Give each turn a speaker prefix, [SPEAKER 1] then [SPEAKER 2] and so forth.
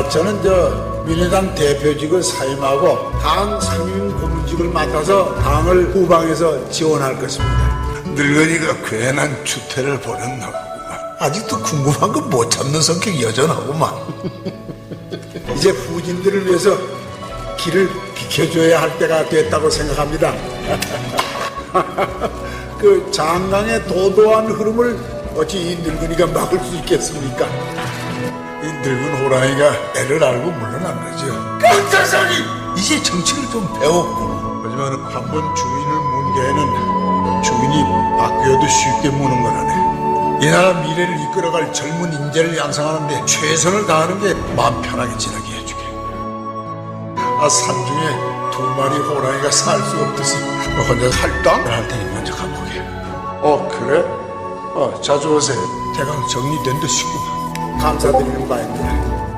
[SPEAKER 1] 아, 저는 저 민주당 대표직을 사임하고 당 상임 고문직을 맡아서 당을 후방에서 지원할 것입니다.
[SPEAKER 2] 늙은이가 괜한 추태를 벌였나 보구만. 아직도 궁금한 거못 참는 성격 여전하구만.
[SPEAKER 1] 이제 후진들을 위해서 길을 비켜줘야 할 때가 됐다고 생각합니다. 그 장강의 도도한 흐름을 어찌 이 늙은이가 막을 수 있겠습니까?
[SPEAKER 2] 이 늙은 호랑이가 애를 알고 물러난 거죠. 깜짝사기! 이제 정치를 좀 배웠고.
[SPEAKER 1] 하지만 한 번 주인을 문 개는 주인이 바뀌어도 쉽게 무는 거라네.
[SPEAKER 2] 이 나라 미래를 이끌어갈 젊은 인재를 양성하는데 최선을 다하는 게 마음 편하게 지나게 해주게. 아, 산중에 두 마리 호랑이가 살 수 없듯이 너 혼자 할당? 할 테니 먼저 가보게.
[SPEAKER 1] 어, 그래?
[SPEAKER 2] 어, 자주 오세요. 대강 정리된 듯 싶구만.
[SPEAKER 1] 감사드리는 바입니다.